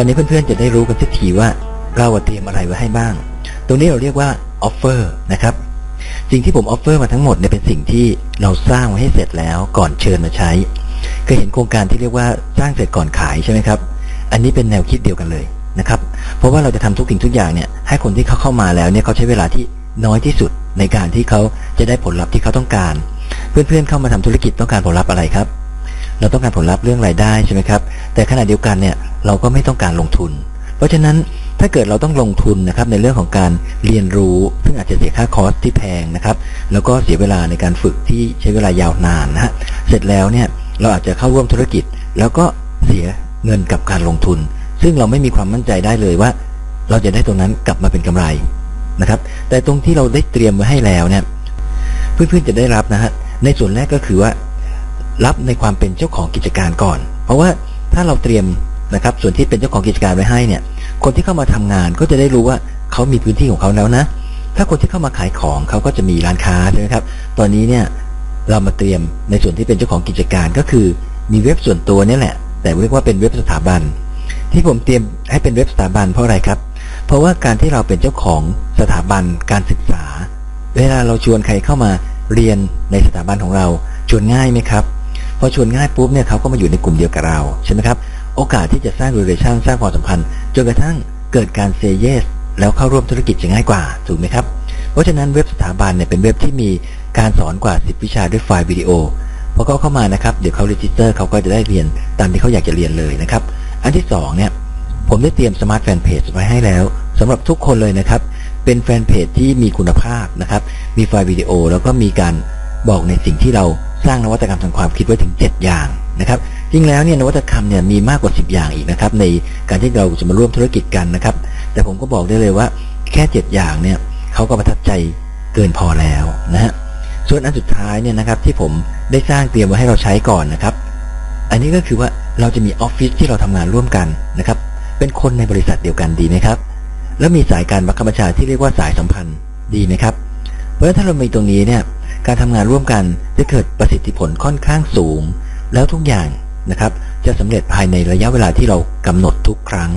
ตอนนี้เพื่อนๆจะได้รู้กันสักทีว่าเราเตรียมอะไรไว้ให้บ้าง ตรงนี้เราเรียกว่าออฟเฟอร์นะครับ สิ่งที่ผมออฟเฟอร์มาทั้งหมดเนี่ยเป็นสิ่งที่เราสร้างไว้ให้เสร็จแล้วก่อนเชิญมาใช้ เคยเห็นโครงการที่เรียกว่าสร้างเสร็จก่อนขายใช่ไหมครับ อันนี้เป็นแนวคิดเดียวกันเลยนะครับ เพราะว่าเราจะทำทุกสิ่งทุกอย่างเนี่ยให้คนที่เขาเข้ามาแล้วเนี่ยเขาใช้เวลาที่น้อยที่สุดในการที่เขาจะได้ผลลัพธ์ที่เขาต้องการ เพื่อนๆเข้ามาทำธุรกิจต้องการผลลัพธ์อะไรครับ เราต้องการผลลัพธ์เรื่องรายได้ใช่ไหมครับ แต่ขณะเดียวกันเนี่ย เราก็ไม่ต้องการลงทุน เพราะฉะนั้นถ้าเกิดเราต้องลงทุนนะครับในเรื่องของการเรียนรู้ ซึ่งอาจจะเสียค่าคอร์สที่แพงนะครับ แล้วก็เสียเวลาในการฝึกที่ใช้เวลายาวนานนะฮะเสร็จแล้วเนี่ยเราอาจจะเข้าร่วมธุรกิจ แล้วก็เสียเงินกับการลงทุน ซึ่งเราไม่มีความมั่นใจได้เลยว่า เราจะได้ตรงนั้นกลับมาเป็นกำไรนะครับ แต่ตรงที่เราได้เตรียมไว้ให้แล้วเนี่ยเพื่อนๆจะได้รับนะฮะในส่วนแรกก็คือว่า รับในความเป็นเจ้าของกิจการก่อน เพราะว่าถ้าเราเตรียม นะครับ ส่วนที่เป็นเจ้าของกิจการไว้ให้เนี่ย คนที่เข้ามาทำงานก็จะได้รู้ว่าเขามีพื้นที่ของเขาแล้วนะ ถ้าคนที่เข้ามาขายของเขาก็จะมีร้านค้าใช่ไหมครับ ตอนนี้เนี่ยเรามาเตรียมในส่วนที่เป็นเจ้าของกิจการก็คือ มีเว็บส่วนตัวนี่แหละ แต่เรียกว่าเป็นเว็บสถาบัน ที่ผมเตรียมให้เป็นเว็บสถาบันเพราะอะไรครับ เพราะว่าการที่เราเป็นเจ้าของสถาบันการศึกษา เวลาเราชวนใครเข้ามาเรียนในสถาบันของเราชวนง่ายไหมครับพอชวนง่ายปุ๊บเนี่ยเขาก็มาอยู่ในกลุ่มเดียวกับเราใช่ไหมครับ โอกาสที่จะสร้าง relation สร้างความสัมพันธ์จนกระทั่งเกิดการ say yes แล้วเข้าร่วมธุรกิจจะง่ายกว่าถูกไหมครับ เพราะฉะนั้นเว็บสถาบันเนี่ยเป็นเว็บที่มีการสอนกว่า 10 วิชาด้วยไฟล์วิดีโอพอเขาเข้ามานะครับเดี๋ยวเขา register เขาก็จะได้เรียนตามที่เขาอยากจะเรียนเลยนะครับ อันที่สองเนี่ยผมได้เตรียมสมาร์ทแฟนเพจไว้ให้แล้วสำหรับทุกคนเลยนะครับ เป็นแฟนเพจที่มีคุณภาพนะครับ มีไฟล์วิดีโอแล้วก็มีการบอกในสิ่งที่เราสร้างนวัตกรรมทางความคิดไว้ถึง 7 อย่างนะครับ จริงแล้วเนี่ยนวัตกรรมเนี่ยมีมากกว่า 10 อย่างอีกนะครับในการที่เราจะมาร่วมธุรกิจกันนะครับ แต่ผมก็บอกได้เลยว่าแค่ 7 อย่างเนี่ยเขาก็ประทับใจเกินพอแล้วนะฮะส่วนอันสุดท้ายเนี่ยนะครับที่ผมได้สร้างเตรียมไว้ให้เราใช้ก่อนนะครับ อันนี้ก็คือว่าเราจะมีออฟฟิศที่เราทำงานร่วมกันนะครับ เป็นคนในบริษัทเดียวกันดีไหมครับ แล้วมีสายการบังคับบัญชาที่เรียกว่าสายสัมพันธ์ดีไหมครับ เพราะถ้าเรามีตรงนี้เนี่ยการทำงานร่วมกันจะเกิดประสิทธิผลค่อนข้างสูง แล้วทุกอย่าง นะครับ จะสำเร็จภายในระยะเวลาที่เรากำหนดทุกครั้ง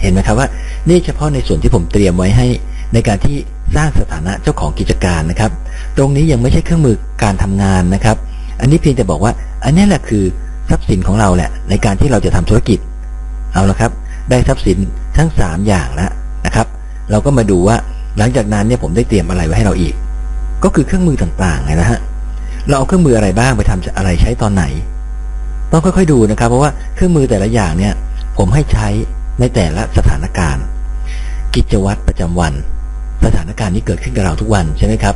เห็นไหมครับว่านี่เฉพาะในส่วนที่ผมเตรียมไว้ให้ในการที่สร้างสถานะเจ้าของกิจการนะครับ ตรงนี้ยังไม่ใช่เครื่องมือการทำงานนะครับ อันนี้เพียงแต่บอกว่า อันนี้แหละคือทรัพย์สินของเราแหละ ในการที่เราจะทำธุรกิจ เอาละครับ ได้ทรัพย์สินทั้ง 3 อย่างแล้วนะครับ เราก็มาดูว่าหลังจากนั้นเนี่ยผมได้เตรียมอะไรไว้ให้เราอีก ก็คือเครื่องมือต่างๆไงนะฮะเราเอาเครื่องมืออะไรบ้างไปทำอะไรใช้ตอนไหน ต้องค่อยๆดูนะครับ เพราะว่าเครื่องมือแต่ละอย่างเนี่ย ผมให้ใช้ในแต่ละสถานการณ์ กิจวัตรประจำวัน สถานการณ์นี้เกิดขึ้นกับเราทุกวันใช่ไหมครับ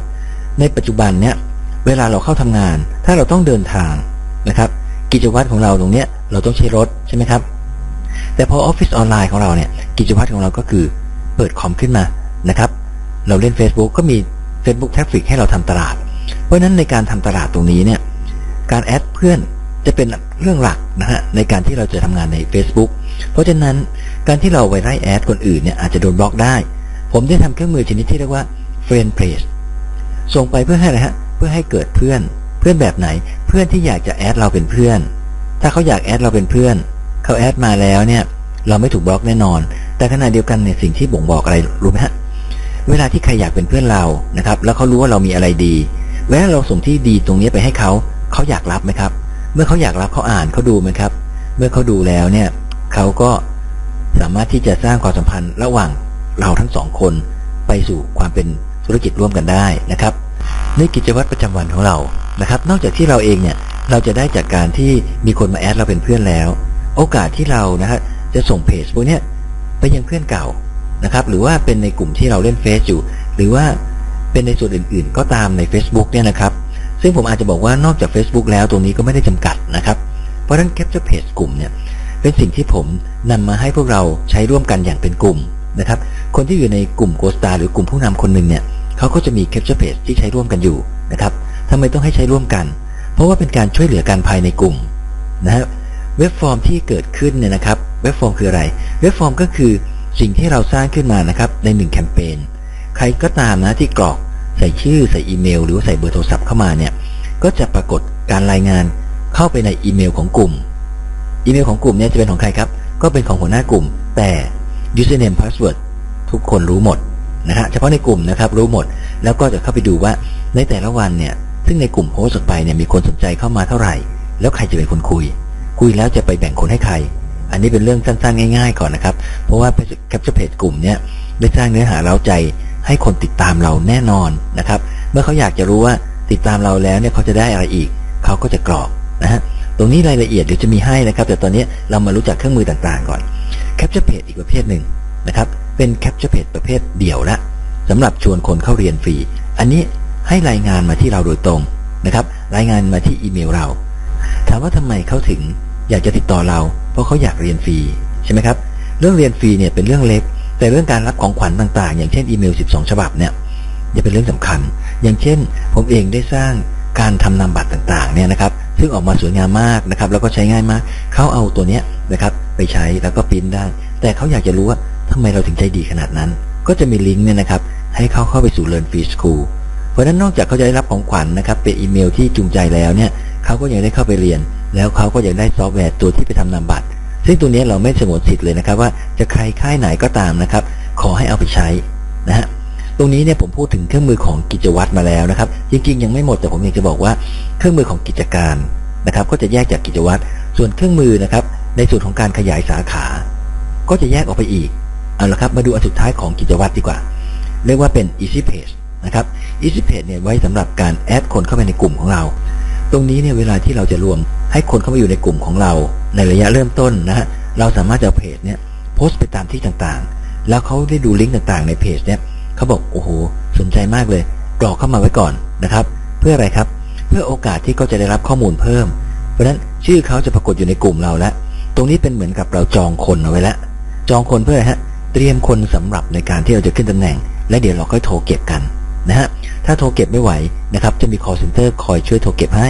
ในปัจจุบันเนี่ยเวลาเราเข้าทำงาน ถ้าเราต้องเดินทางนะครับ กิจวัตรของเราตรงเนี้ยเราต้องใช้รถใช่ไหมครับ แต่พอออฟฟิศออนไลน์ของเราเนี่ย กิจวัตรของเราก็คือเปิดคอมขึ้นมานะครับ เราเล่น Facebook ก็มี Facebook Traffic ให้เราทำตลาด เพราะฉะนั้นในการทำตลาดตรงนี้เนี่ย การแอดเพื่อน จะเป็นเรื่องหลักนะฮะในการที่เราจะทำงานใน Facebook เพราะฉะนั้นการที่เราไปไล่แอดคนอื่นเนี่ยอาจจะโดนบล็อกได้ ผมได้ทำเครื่องมือชนิดที่เรียกว่า Friend Page ส่งไปเพื่อให้อะไรฮะเพื่อให้เกิดเพื่อน เพื่อนแบบไหน เพื่อนที่อยากจะแอดเราเป็นเพื่อน ถ้าเขาอยากแอดเราเป็นเพื่อนเขาแอดมาแล้วเนี่ยเราไม่ถูกบล็อกแน่นอน แต่ขณะเดียวกันเนี่ยสิ่งที่บ่งบอกอะไรรู้ไหมฮะเวลาที่ใครอยากเป็นเพื่อนเรานะครับ แล้วเขารู้ว่าเรามีอะไรดีเวลาเราส่งที่ดีตรงนี้ไปให้เขาเขาอยากรับไหมครับ เมื่อเขาอยากรับเขาอ่านเขาดูไหมครับ เมื่อเขาดูแล้วเนี่ยเขาก็สามารถที่จะสร้างความสัมพันธ์ระหว่างเราทั้งสองคนไปสู่ความเป็นธุรกิจร่วมกันได้นะครับในกิจวัตรประจำวันของเรานะครับ นอกจากที่เราเองเนี่ยเราจะได้จากการที่มีคนมาแอดเราเป็นเพื่อนแล้ว โอกาสที่เรานะฮะจะส่งเพจพวกเนี้ยไปยังเพื่อนเก่านะครับ หรือว่าเป็นในกลุ่มที่เราเล่นเฟซอยู่ หรือว่าเป็นในส่วนอื่นๆ ก็ตามใน Facebook เนี่ยนะครับ ซึ่งผมอาจจะบอกว่านอกจาก Facebook แล้วตรงนี้ก็ไม่ได้จำกัดนะครับ เพราะฉะนั้น Capture Page กลุ่มเนี่ยเป็นสิ่งที่ผมนำมาให้พวกเราใช้ร่วมกันอย่างเป็นกลุ่มนะครับ คนที่อยู่ในกลุ่มโกสตาหรือกลุ่มผู้นำคนหนึ่งเนี่ยเขาก็จะมี Capture Page ที่ใช้ร่วมกันอยู่นะครับทำไมต้องให้ใช้ร่วมกัน เพราะว่าเป็นการช่วยเหลือกันภายในกลุ่มนะฮะเว็บฟอร์มที่เกิดขึ้นเนี่ยนะครับ เว็บฟอร์มคืออะไร เว็บฟอร์มก็คือสิ่งที่เราสร้างขึ้นมานะครับในหนึ่งแคมเปญใครก็ตามนะที่กรอก ใส่ชื่อใส่อีเมล หรือว่าใส่เบอร์โทรศัพท์เข้ามาเนี่ย ก็จะปรากฏการรายงานเข้าไปในอีเมลของกลุ่ม อีเมลของกลุ่มเนี้จะเป็นของใครครับ ก็เป็นของหัวหน้ากลุ่ม แต่ username password ทุกคนรู้หมดนะฮะเฉพาะในกลุ่มนะครับรู้หมด แล้วก็จะเข้าไปดูว่าในแต่ละวันเนี่ย ซึ่งในกลุ่มโพสต์ออกไปเนี่ยมีคนสนใจเข้ามาเท่าไหร่ แล้วใครจะเป็นคนคุย คุยแล้วจะไปแบ่งคนให้ใคร อันนี้เป็นเรื่องสั้นๆ ง่าย ๆ ก่อนนะครับ เพราะว่า Capture Page กลุ่มเนี่ยได้สร้างเนื้อหาเร้าใจ ให้คนติดตามเราแน่นอนนะครับ เมื่อเขาอยากจะรู้ว่าติดตามเราแล้วเนี่ยเขาจะได้อะไรอีก เขาก็จะกรอกนะฮะตรงนี้รายละเอียดเดี๋ยวจะมีให้นะครับ แต่ตอนนี้เรามารู้จักเครื่องมือต่างๆก่อน Capture Page อีกประเภทหนึ่งนะครับ เป็น Capture Page ประเภทเดี่ยวละสำหรับชวนคนเข้าเรียนฟรี อันนี้ให้รายงานมาที่เราโดยตรงนะครับ รายงานมาที่อีเมลเรา ถามว่าทำไมเขาถึงอยากจะติดต่อเรา เพราะเขาอยากเรียนฟรีใช่ไหมครับ เรื่องเรียนฟรีเนี่ยเป็นเรื่องเล็ก แต่เรื่องการรับของขวัญต่างๆ อย่างเช่นอีเมล 12 ฉบับเนี่ยจะเป็นเรื่องสำคัญ อย่างเช่น ผมเองได้สร้างการทำนามบัตรต่างๆเนี่ยนะครับซึ่งออกมาสวยงามมากนะครับแล้วก็ใช้ง่ายมากเขาเอาตัวเนี้ยนะครับไปใช้แล้วก็ปริ้นได้ แต่เขาอยากจะรู้ว่าทำไมเราถึงใจดีขนาดนั้น ก็จะมีลิงก์เนี่ยนะครับให้เขาเข้าไปสู่ Learn Free School เพราะฉะนั้นนอกจากเขาจะได้รับของขวัญนะครับเป็นอีเมลที่จูงใจแล้วเนี่ยเขาก็ยังได้เข้าไปเรียน แล้วเขาก็ยังได้ซอฟต์แวร์ตัวที่ไปทำนามบัตร ซึ่งตัวนี้เราไม่สงวนสิทธิ์เลยนะครับ ว่าจะใครค่ายไหนก็ตามนะครับ ขอให้เอาไปใช้นะฮะตรงนี้เนี่ยผมพูดถึงเครื่องมือของกิจวัตรมาแล้วนะครับ จริงๆยังไม่หมดแต่ผมอยากจะบอกว่าเครื่องมือของกิจการนะครับ ก็จะแยกจากกิจวัตรส่วนเครื่องมือนะครับ ในส่วนของการขยายสาขา ก็จะแยกออกไปอีกเอาละครับมาดูอันสุดท้ายของกิจวัตรดีกว่า เรียกว่าเป็น easy page นะครับ easy page เนี่ยไว้สำหรับการแอดคนเข้าไปในกลุ่มของเรา ตรงนี้เนี่ยเวลาที่เราจะรวมให้คนเข้ามาอยู่ในกลุ่มของเรา ในระยะเริ่มต้นนะฮะเราสามารถจะเอาเพจเนี่ยโพสต์ไปตามที่ต่างๆ แล้วเขาได้ดูลิงก์ต่างๆ ในเพจเนี่ยเขาบอกโอ้โหสนใจมากเลยกรอกเข้ามาไว้ก่อนนะครับ เพื่ออะไรครับ เพื่อโอกาสที่เขาจะได้รับข้อมูลเพิ่ม เพราะฉะนั้นชื่อเขาจะปรากฏอยู่ในกลุ่มเราแล้ว ตรงนี้เป็นเหมือนกับเราจองคนเอาไว้แล้วจองคนเพื่ออะไรฮะเตรียมคนสำหรับในการที่เราจะขึ้นตำแหน่ง และเดี๋ยวเราค่อยโทรเก็บกัน นะฮะถ้าโทรเก็บไม่ไหวนะครับจะมี call center คอยช่วยโทรเก็บให้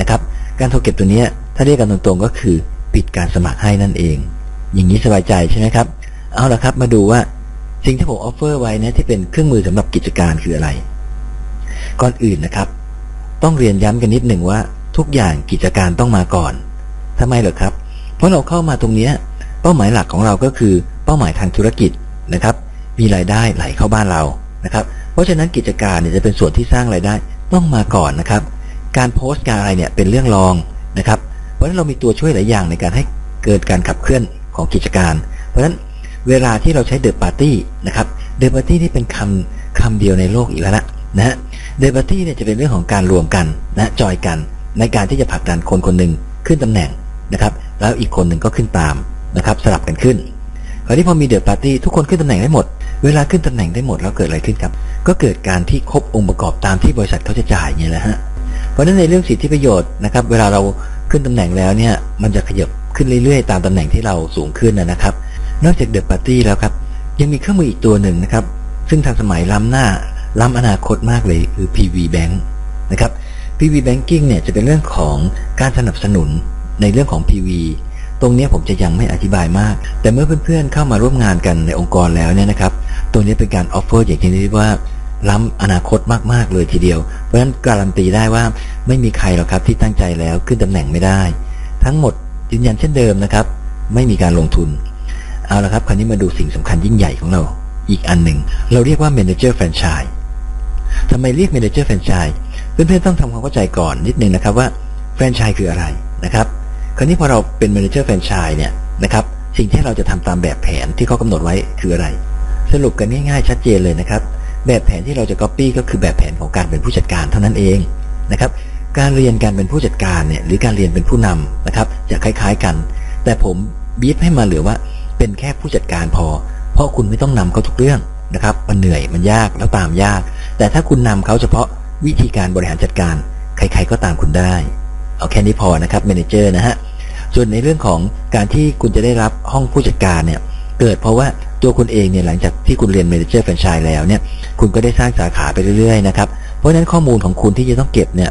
นะครับการโทรเก็บตัวนี้ถ้าเรียกกันตรงๆก็คือปิดการสมัครให้นั่นเอง อย่างนี้สบายใจใช่ไหมครับ เอาละครับมาดูว่าสิ่งที่ผมออฟเฟอร์ไว้นะที่เป็นเครื่องมือสำหรับกิจการคืออะไร ก่อนอื่นนะครับ ต้องเรียนย้ำกันนิดหนึ่งว่า ทุกอย่างกิจการต้องมาก่อนทำไมเหรอครับ เพราะเราเข้ามาตรงนี้เป้าหมายหลักของเราก็คือเป้าหมายทางธุรกิจนะครับ มีรายได้ไหลเข้าบ้านเรานะครับ เพราะฉะนั้นกิจการเนี่ยจะเป็นส่วนที่สร้างรายได้ต้องมาก่อนนะครับ การโพสต์การอะไรเนี่ยเป็นเรื่องรองนะครับ เพราะฉะนั้นเรามีตัวช่วยหลายอย่างในการให้เกิดการขับเคลื่อนของกิจการ เพราะฉะนั้นเวลาที่เราใช้เดอะปาร์ตี้นะครับเดอะปาร์ตี้นี่เป็นคำคำเดียวในโลกอีกแล้วนะนะฮะเดอะปาร์ตี้เนี่ยจะเป็นเรื่องของการรวมกันนะจอยกันในการที่จะผลักดันคนคนหนึ่งขึ้นตำแหน่งนะครับ แล้วอีกคนหนึ่งก็ขึ้นตามนะครับ สลับกันขึ้นคราวนี้พอมีเดอะปาร์ตี้ทุกคนขึ้นตำแหน่งได้หมด เวลาขึ้นตำแหน่งได้หมดแล้วเกิดอะไรขึ้นครับ ก็เกิดการที่ครบองค์ประกอบตามที่บริษัทเขาจะจ่ายเนี่ยแหละฮะเพราะฉะนั้นในเรื่องสิทธิประโยชน์นะครับ เวลาเราขึ้นตำแหน่งแล้วเนี่ยมันจะขยับขึ้นเรื่อยๆ ตามตำแหน่งที่เราสูงขึ้นนะครับ นอกจากเดอะปาร์ตี้แล้วครับ ยังมีเครื่องมืออีกตัวหนึ่งนะครับ ซึ่งทันสมัยล้ำหน้าล้ำอนาคตมากเลยคือ PV Bank นะครับ PV Banking เนี่ยจะเป็นเรื่องของการสนับสนุนในเรื่องของ PV ตรงนี้ผมจะยังไม่อธิบายมาก แต่เมื่อเพื่อนๆเข้ามาร่วมงานกันในองค์กรแล้วเนี่ยนะครับ ตรงนี้เป็นการออฟเฟอร์อย่างที่เรียกว่าล้ำอนาคตมาก ๆ เลยทีเดียว เพราะฉะนั้นการันตีได้ว่าไม่มีใครหรอกครับที่ตั้งใจแล้วขึ้นตำแหน่งไม่ได้ ทั้งหมดยืนยันเช่นเดิมนะครับ ไม่มีการลงทุน เอาละครับ คราวนี้มาดูสิ่งสำคัญยิ่งใหญ่ของเรา อีกอันหนึ่ง เราเรียกว่า Manager Franchise ทำไมเรียก Manager Franchise เพื่อนๆต้องทำความเข้าใจก่อนนิดนึงนะครับว่าแฟรนไชส์คืออะไรนะครับ คราวนี้พอเราเป็น Manager Franchise เนี่ยนะครับสิ่งที่เราจะทำตามแบบแผนที่เขากำหนดไว้คืออะไร สรุปกันง่ายๆชัดเจนเลยนะครับ แบบแผนที่เราจะ Copy ก็คือแบบแผนของการเป็นผู้จัดการเท่านั้นเองนะครับการเรียนการเป็นผู้จัดการเนี่ยหรือการเรียนเป็นผู้นำนะครับจะคล้ายๆกัน แต่ผมบีบให้มาเหลือว่าเป็นแค่ผู้จัดการพอ เพราะคุณไม่ต้องนำเขาทุกเรื่องนะครับ มันเหนื่อยมันยากแล้วตามยาก แต่ถ้าคุณนำเขาเฉพาะวิธีการบริหารจัดการ ใครๆก็ตามคุณได้ เอาแค่นี้พอนะครับเมนเจอร์นะฮะส่วนในเรื่องของการที่คุณจะได้รับห้องผู้จัดการเนี่ยเกิดเพราะว่า ตัวคุณเองเนี่ยหลังจากที่คุณเรียน Manager Franchise แล้วเนี่ยคุณก็ได้สร้างสาขาไปเรื่อยๆนะครับเพราะฉะนั้นข้อมูลของคุณที่จะต้องเก็บเนี่ย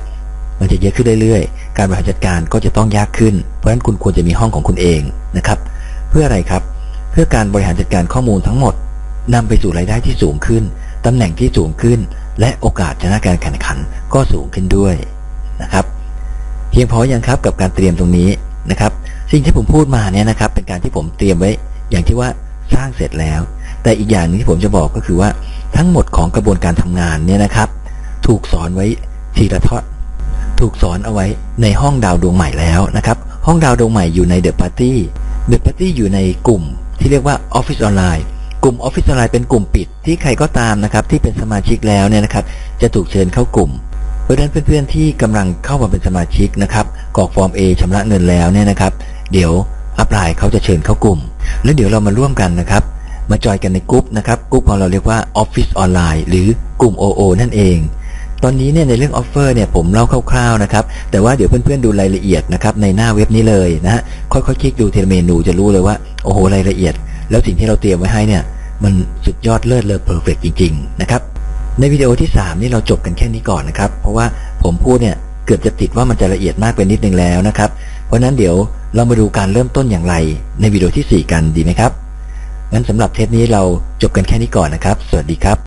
มันจะเยอะขึ้นเรื่อยๆ การบริหารจัดการก็จะต้องยากขึ้น เพราะฉะนั้นคุณควรจะมีห้องของคุณเองนะครับ เพื่ออะไรครับ เพื่อการบริหารจัดการข้อมูลทั้งหมดนำไปสู่รายได้ที่สูงขึ้นตำแหน่งที่สูงขึ้น และโอกาสชนะการแข่งขันก็สูงขึ้นด้วยนะครับ เพียงพอยังครับกับการเตรียมตรงนี้นะครับ สิ่งที่ผมพูดมาเนี่ยนะครับ เป็นการที่ผมเตรียมไว้ อย่างที่ว่า สร้างเสร็จแล้ว แต่อีกอย่างหนึงที่ผมจะบอกก็คือว่าทั้งหมดของกระบวนการทำงานเนี่ยนะครับ ถูกสอนไว้ทีละทอดถูกสอนเอาไว้ในห้องดาวดวงใหม่แล้วนะครับ ห้องดาวดวงใหม่อยู่ในเดอะปาร์ตี้เดอะปาร์ตี้อยู่ในกลุ่มที่เรียกว่าออฟฟิศออนไลน์กลุ่มออฟฟิศออนไลน์เป็นกลุ่มปิดที่ใครก็ตามนะครับ ที่เป็นสมาชิกแล้วเนี่ยนะครับ จะถูกเชิญเข้ากลุ่ม เพราะฉะนั้นเพื่อนๆที่กำลังเข้ามาเป็นสมาชิกนะครับกรอกฟอร์ม A ชำระเงินแล้วเนี่ยนะครับ เดี๋ยว อัปไลน์เขาจะเชิญเข้ากลุ่ม แล้วเดี๋ยวเรามาร่วมกันนะครับ มาจอยกันในกลุ่มนะครับกลุ่มของเราเรียกว่า Office Online หรือกลุ่ม OO นั่นเอง ตอนนี้เนี่ยในเรื่องออฟเฟอร์เนี่ยผมเล่าคร่าวๆนะครับ แต่ว่าเดี๋ยวเพื่อนๆดูรายละเอียดนะครับในหน้าเว็บนี้เลยนะฮะค่อยๆคลิกดูทีลเมนูจะรู้เลยว่าโอ้โหรายละเอียด แล้วสิ่งที่เราเตรียมไว้ให้เนี่ยมันสุดยอดเลิศเลอเพอร์เฟกจริงๆนะครับในวิดีโอที่ 3 นี่เราจบกันแค่นี้ก่อนนะครับ เพราะว่าผมพูดเนี่ยเกือบจะติดว่ามันจะละเอียดมากไปนิดนึงแล้วนะครับ เพราะนั้นเดี๋ยว เรามาดูการเริ่มต้นอย่างไรในวิดีโอทีสี่ 4 กันดีไหมครับ งั้นสำหรับเทปนี้เราจบกันแค่นี้ก่อนนะครับ สวัสดีครับ